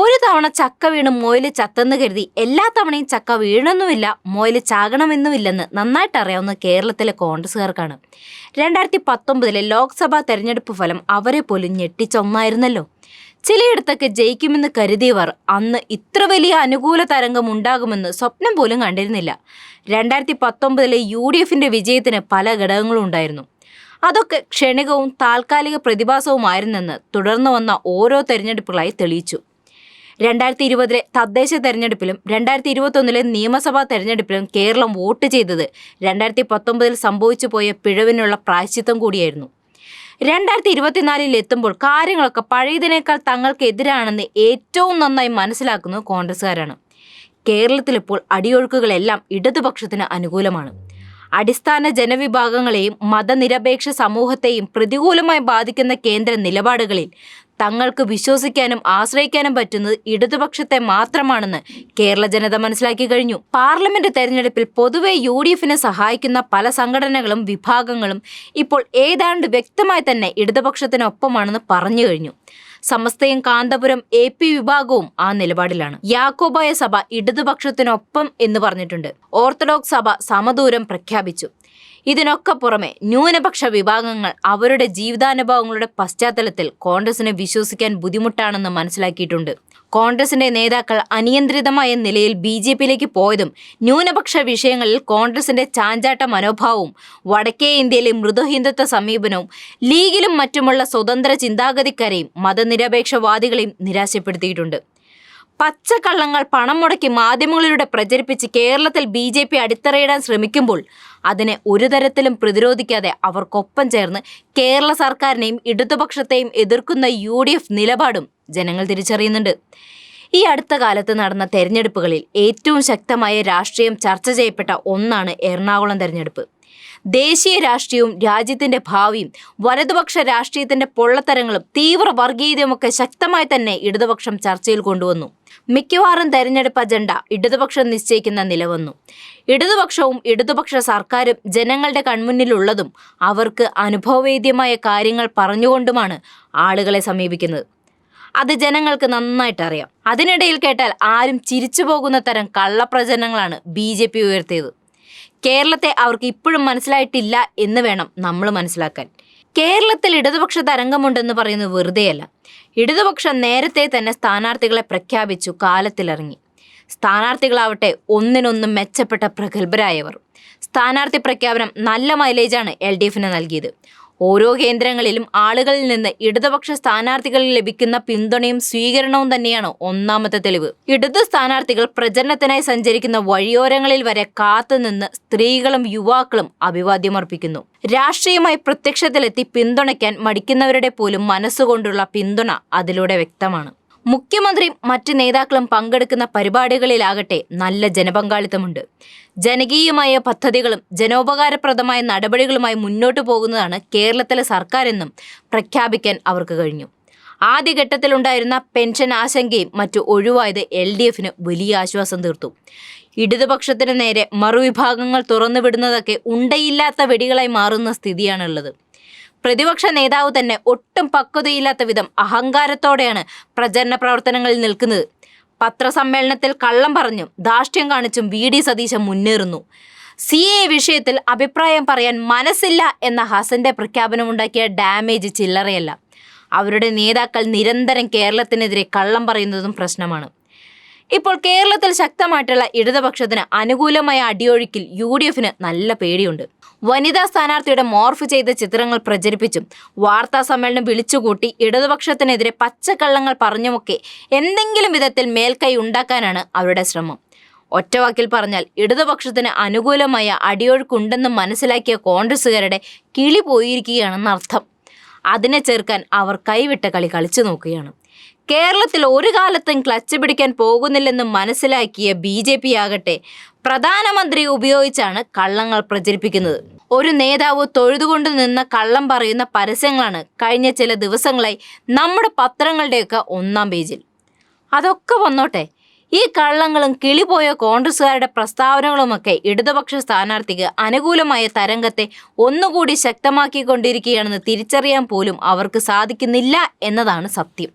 ഒരു തവണ ചക്ക വീണ് മോയിൽ ചത്തെന്ന് കരുതി എല്ലാ തവണയും ചക്ക വീഴണമെന്നുമില്ല മോയിൽ ചാകണമെന്നുമില്ലെന്ന് നന്നായിട്ട് അറിയാവുന്ന കേരളത്തിലെ കോൺഗ്രസ്സുകാർക്കാണ്. രണ്ടായിരത്തി പത്തൊമ്പതിലെ ലോക്സഭാ തെരഞ്ഞെടുപ്പ് ഫലം അവരെ പോലും ഞെട്ടിച്ച ഒന്നായിരുന്നല്ലോ. ചിലയിടത്തൊക്കെ ജയിക്കുമെന്ന് കരുതിയവർ അന്ന് ഇത്ര വലിയ അനുകൂല തരംഗം ഉണ്ടാകുമെന്ന് സ്വപ്നം പോലും കണ്ടിരുന്നില്ല. രണ്ടായിരത്തി പത്തൊമ്പതിലെ യു ഡി എഫിന്റെ വിജയത്തിന് പല ഘടകങ്ങളും ഉണ്ടായിരുന്നു. അതൊക്കെ ക്ഷണികവും താൽക്കാലിക പ്രതിഭാസവുമായിരുന്നെന്ന് തുടർന്ന് വന്ന ഓരോ തെരഞ്ഞെടുപ്പുകളായി തെളിയിച്ചു. രണ്ടായിരത്തി ഇരുപതിലെ തദ്ദേശ തെരഞ്ഞെടുപ്പിലും രണ്ടായിരത്തി ഇരുപത്തൊന്നിലെ നിയമസഭാ തെരഞ്ഞെടുപ്പിലും കേരളം വോട്ട് ചെയ്തത് രണ്ടായിരത്തി പത്തൊമ്പതിൽ സംഭവിച്ചു പോയ പിഴവിനുള്ള പ്രായശ്ചിത്തം കൂടിയായിരുന്നു. രണ്ടായിരത്തി ഇരുപത്തിനാലിൽ എത്തുമ്പോൾ കാര്യങ്ങളൊക്കെ പഴയതിനേക്കാൾ തങ്ങൾക്കെതിരാണെന്ന് ഏറ്റവും നന്നായി മനസ്സിലാക്കുന്നത് കോൺഗ്രസ്സുകാരാണ്. കേരളത്തിലിപ്പോൾ അടിയൊഴുക്കുകളെല്ലാം ഇടതുപക്ഷത്തിന് അനുകൂലമാണ്. അടിസ്ഥാന ജനവിഭാഗങ്ങളെയും മതനിരപേക്ഷ സമൂഹത്തെയും പ്രതികൂലമായി ബാധിക്കുന്ന കേന്ദ്ര നിലപാടുകളിൽ തങ്ങൾക്ക് വിശ്വസിക്കാനും ആശ്രയിക്കാനും പറ്റുന്നത് ഇടതുപക്ഷത്തെ മാത്രമാണെന്ന് കേരള ജനത മനസ്സിലാക്കി കഴിഞ്ഞു. പാർലമെന്റ് തെരഞ്ഞെടുപ്പിൽ പൊതുവെ യു ഡി എഫിനെ സഹായിക്കുന്ന പല സംഘടനകളും വിഭാഗങ്ങളും ഇപ്പോൾ ഏതാണ്ട് വ്യക്തമായി തന്നെ ഇടതുപക്ഷത്തിനൊപ്പമാണെന്ന് പറഞ്ഞു കഴിഞ്ഞു. സമസ്തയും കാന്തപുരം എ പി വിഭാഗവും ആ നിലപാടിലാണ്. യാക്കോബായ സഭ ഇടതുപക്ഷത്തിനൊപ്പം എന്ന് പറഞ്ഞിട്ടുണ്ട്. ഓർത്തഡോക്സ് സഭ സമദൂരം പ്രഖ്യാപിച്ചു. ഇതിനൊക്കെ പുറമെ ന്യൂനപക്ഷ വിഭാഗങ്ങൾ അവരുടെ ജീവിതാനുഭവങ്ങളുടെ പശ്ചാത്തലത്തിൽ കോൺഗ്രസിനെ വിശ്വസിക്കാൻ ബുദ്ധിമുട്ടാണെന്ന് മനസ്സിലാക്കിയിട്ടുണ്ട്. കോൺഗ്രസിന്റെ നേതാക്കൾ അനിയന്ത്രിതമായ നിലയിൽ ബി ജെ പിയിലേക്ക് പോയതും ന്യൂനപക്ഷ വിഷയങ്ങളിൽ കോൺഗ്രസിന്റെ ചാഞ്ചാട്ട മനോഭാവവും വടക്കേ ഇന്ത്യയിലെ മൃദുഹിന്ദുത്വ സമീപനവും ലീഗിലും മറ്റുമുള്ള സ്വതന്ത്ര ചിന്താഗതിക്കാരെയും മതനിരപേക്ഷവാദികളെയും നിരാശപ്പെടുത്തിയിട്ടുണ്ട്. പച്ചക്കള്ളങ്ങൾ പണം മുടക്കി മാധ്യമങ്ങളിലൂടെ പ്രചരിപ്പിച്ച് കേരളത്തിൽ ബി ജെ പി അടിത്തറയിടാൻ ശ്രമിക്കുമ്പോൾ അതിനെ ഒരു തരത്തിലും പ്രതിരോധിക്കാതെ അവർക്കൊപ്പം ചേർന്ന് കേരള സർക്കാരിനെയും ഇടതുപക്ഷത്തെയും എതിർക്കുന്ന യു നിലപാടും ജനങ്ങൾ തിരിച്ചറിയുന്നുണ്ട്. ഈ അടുത്ത കാലത്ത് നടന്ന തെരഞ്ഞെടുപ്പുകളിൽ ഏറ്റവും ശക്തമായ രാഷ്ട്രീയം ചർച്ച ചെയ്യപ്പെട്ട ഒന്നാണ് എറണാകുളം തെരഞ്ഞെടുപ്പ്. ദേശീയ രാഷ്ട്രീയവും രാജ്യത്തിന്റെ ഭാവിയും വലതുപക്ഷ രാഷ്ട്രീയത്തിന്റെ പൊള്ളത്തരങ്ങളും തീവ്ര വർഗീയതയുമൊക്കെ ശക്തമായി തന്നെ ഇടതുപക്ഷം ചർച്ചയിൽ കൊണ്ടുവന്നു. മിക്കവാറും തെരഞ്ഞെടുപ്പ് അജണ്ട ഇടതുപക്ഷം നിശ്ചയിക്കുന്ന നിലവന്നു. ഇടതുപക്ഷവും ഇടതുപക്ഷ സർക്കാരും ജനങ്ങളുടെ കൺമുന്നിലുള്ളതും അവർക്ക് അനുഭവവേദ്യമായ കാര്യങ്ങൾ പറഞ്ഞുകൊണ്ടുമാണ് ആളുകളെ സമീപിക്കുന്നത്. അത് ജനങ്ങൾക്ക് നന്നായിട്ട് അറിയാം അതിനിടയിൽ കേട്ടാൽ ആരും ചിരിച്ചു പോകുന്ന തരം കള്ളപ്രചരണങ്ങളാണ് ബി ജെ പി ഉയർത്തിയത്. കേരളത്തെ അവർക്ക് ഇപ്പോഴും മനസ്സിലായിട്ടില്ല എന്ന് വേണം നമ്മൾ മനസ്സിലാക്കാൻ. കേരളത്തിൽ ഇടതുപക്ഷ തരംഗമുണ്ടെന്ന് പറയുന്നത് വെറുതെയല്ല. ഇടതുപക്ഷം നേരത്തെ തന്നെ സ്ഥാനാർത്ഥികളെ പ്രഖ്യാപിച്ചു കാലത്തിലിറങ്ങി. സ്ഥാനാർത്ഥികളാവട്ടെ ഒന്നിനൊന്നും മെച്ചപ്പെട്ട പ്രഗത്ഭരായവർ. സ്ഥാനാർത്ഥി പ്രഖ്യാപനം നല്ല മൈലേജാണ് എൽ ഡി എഫിന് നൽകിയത്. ഓരോ കേന്ദ്രങ്ങളിലും ആളുകളിൽ നിന്ന് ഇടതുപക്ഷ സ്ഥാനാർത്ഥികളിൽ ലഭിക്കുന്ന പിന്തുണയും സ്വീകരണവും തന്നെയാണ് ഒന്നാമത്തെ തെളിവ്. ഇടതു സ്ഥാനാർത്ഥികൾ പ്രചരണത്തിനായി സഞ്ചരിക്കുന്ന വഴിയോരങ്ങളിൽ വരെ കാത്തുനിന്ന് സ്ത്രീകളും യുവാക്കളും അഭിവാദ്യമർപ്പിക്കുന്നു. രാഷ്ട്രീയമായി പ്രത്യക്ഷത്തിലെത്തി പിന്തുണയ്ക്കാൻ മടിക്കുന്നവരുടെ പോലും മനസ്സുകൊണ്ടുള്ള പിന്തുണ അതിലൂടെ വ്യക്തമാണ്. മുഖ്യമന്ത്രിയും മറ്റ് നേതാക്കളും പങ്കെടുക്കുന്ന പരിപാടികളിലാകട്ടെ നല്ല ജനപങ്കാളിത്തമുണ്ട്. ജനകീയമായ പദ്ധതികളും ജനോപകാരപ്രദമായ നടപടികളുമായി മുന്നോട്ടു പോകുന്നതാണ് കേരളത്തിലെ സർക്കാരെന്നും പ്രഖ്യാപിക്കാൻ അവർക്ക് കഴിഞ്ഞു. ആദ്യഘട്ടത്തിലുണ്ടായിരുന്ന പെൻഷൻ ആശങ്കയും മറ്റു ഒഴിവായത് എൽ ഡി എഫിന് വലിയ ആശ്വാസം തീർത്തു. ഇടതുപക്ഷത്തിന് നേരെ മറുവിഭാഗങ്ങൾ തുറന്നുവിടുന്നതൊക്കെ ഉണ്ടയില്ലാത്ത വെടികളായി മാറുന്ന സ്ഥിതിയാണുള്ളത്. പ്രതിപക്ഷ നേതാവ് തന്നെ ഒട്ടും പക്വതയില്ലാത്ത വിധം അഹങ്കാരത്തോടെയാണ് പ്രചരണ പ്രവർത്തനങ്ങളിൽ നിൽക്കുന്നത്. പത്രസമ്മേളനത്തിൽ കള്ളം പറഞ്ഞും ധാർഷ്ട്യം കാണിച്ചും വി. ഡി. സതീശൻ മുന്നേറുന്നു. സി. എ. വിഷയത്തിൽ അഭിപ്രായം പറയാൻ മനസ്സില്ല എന്ന ഹസന്റെ പ്രഖ്യാപനമുണ്ടാക്കിയ ഡാമേജ് ചില്ലറയല്ല. അവരുടെ നേതാക്കൾ നിരന്തരം കേരളത്തിനെതിരെ കള്ളം പറയുന്നതും പ്രശ്നമാണ്. ഇപ്പോൾ കേരളത്തിൽ ശക്തമായിട്ടുള്ള ഇടതുപക്ഷത്തിന് അനുകൂലമായ അടിയൊഴുക്കിൽ യു ഡി എഫിന് നല്ല പേടിയുണ്ട്. വനിതാ സ്ഥാനാർത്ഥിയുടെ മോർഫ് ചെയ്ത ചിത്രങ്ങൾ പ്രചരിപ്പിച്ചും വാർത്താ സമ്മേളനം വിളിച്ചുകൂട്ടി ഇടതുപക്ഷത്തിനെതിരെ പച്ചക്കള്ളങ്ങൾ പറഞ്ഞുമൊക്കെ എന്തെങ്കിലും വിധത്തിൽ മേൽക്കൈ ഉണ്ടാക്കാനാണ് അവരുടെ ശ്രമം. ഒറ്റവാക്കിൽ പറഞ്ഞാൽ ഇടതുപക്ഷത്തിന് അനുകൂലമായ അടിയൊഴുക്കുണ്ടെന്ന് മനസ്സിലാക്കിയ കോൺഗ്രസുകാരുടെ കിളി പോയിരിക്കുകയാണെന്ന് അർത്ഥം അതിനെ ചേർക്കാൻ അവർ കൈവിട്ട കളി കളിച്ചു നോക്കുകയാണ്. കേരളത്തിൽ ഒരു കാലത്തും ക്ലച്ച് പിടിക്കാൻ പോകുന്നില്ലെന്ന് മനസ്സിലാക്കിയ ബി ജെ പി ആകട്ടെ പ്രധാനമന്ത്രി ഉപയോഗിച്ചാണ് കള്ളങ്ങൾ പ്രചരിപ്പിക്കുന്നത്. ഒരു നേതാവ് തൊഴുതുകൊണ്ട് നിന്ന കള്ളം പറയുന്ന പരസ്യങ്ങളാണ് കഴിഞ്ഞ ചില ദിവസങ്ങളായി നമ്മുടെ പത്രങ്ങളുടെയൊക്കെ ഒന്നാം പേജിൽ. അതൊക്കെ വന്നോട്ടെ ഈ കള്ളങ്ങളും കിളിപോയ കോൺഗ്രസുകാരുടെ പ്രസ്താവനകളുമൊക്കെ ഇടതുപക്ഷ സ്ഥാനാർത്ഥിക്ക് അനുകൂലമായ തരംഗത്തെ ഒന്നുകൂടി ശക്തമാക്കിക്കൊണ്ടിരിക്കുകയാണെന്ന് തിരിച്ചറിയാൻ പോലും അവർക്ക് സാധിക്കുന്നില്ല എന്നതാണ് സത്യം.